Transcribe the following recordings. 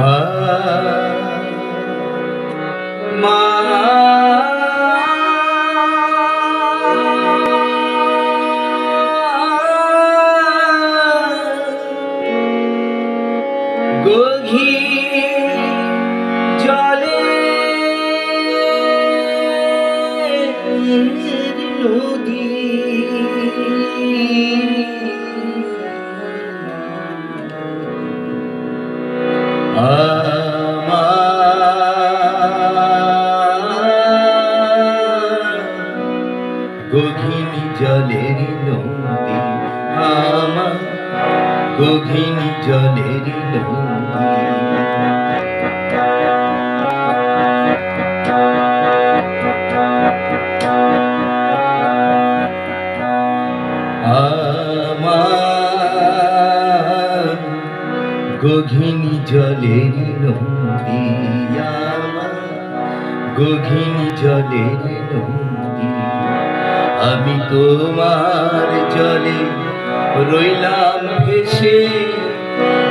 Uh, জলের নদী আমার গঘিনী জলের নদী। গঘিনী জলের নদী আমার গঘিনী জলের নদী। আমি তোমার জলে রইলাম ভেসে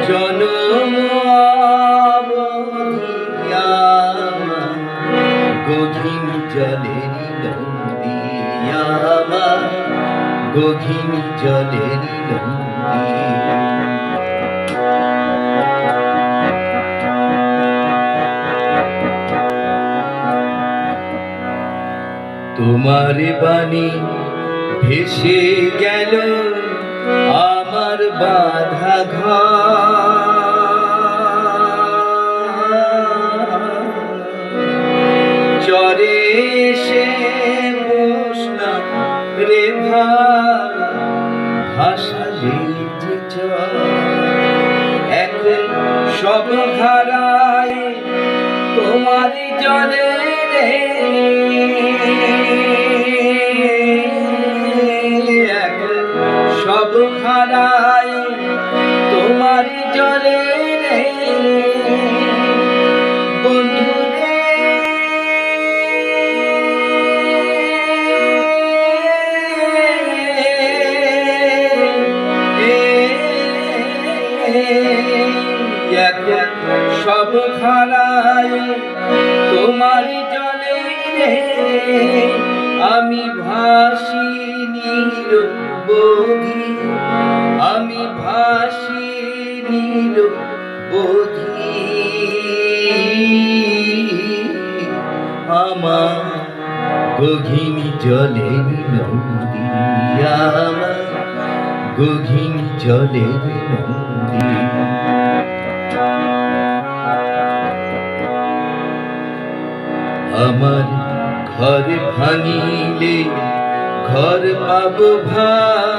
জনম গঘিনী জলের নদী আমার গঘিনী জলের তোমার বাণী ভেসে গেল আমার বাধা চরে সে বসলাম রে ভাই ভাসালে যে চর এখন সব হারায় তোমার জলে রে সব হারায় তোমার জলে আমি ভাসি নিরবধি আমি ভাসি নিরবধি আমার গঘিনী জলের নদী আমার গঘিনী জলের নদী আমার ঘর ভাঙিলে ঘর পাব ভাই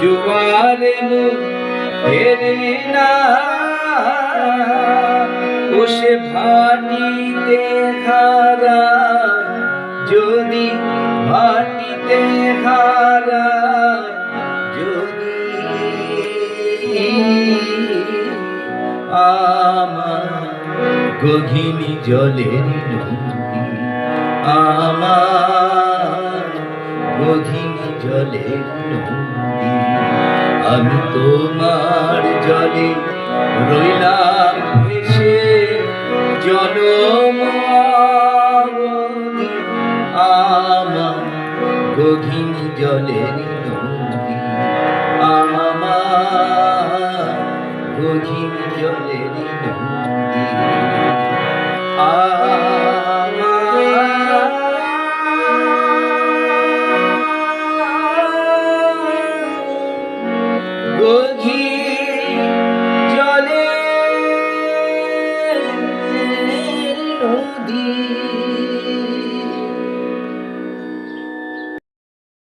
জোয়ারে ফেরে না। বসে ভাটিতে হারা যদি ভাটিতে হারা যদি আমার গঘিনী জলের নদী, আমার গঘিনী জলের নদী। আমি তোমার জলে রইলাম ভেসে জনম আমার জলে জলের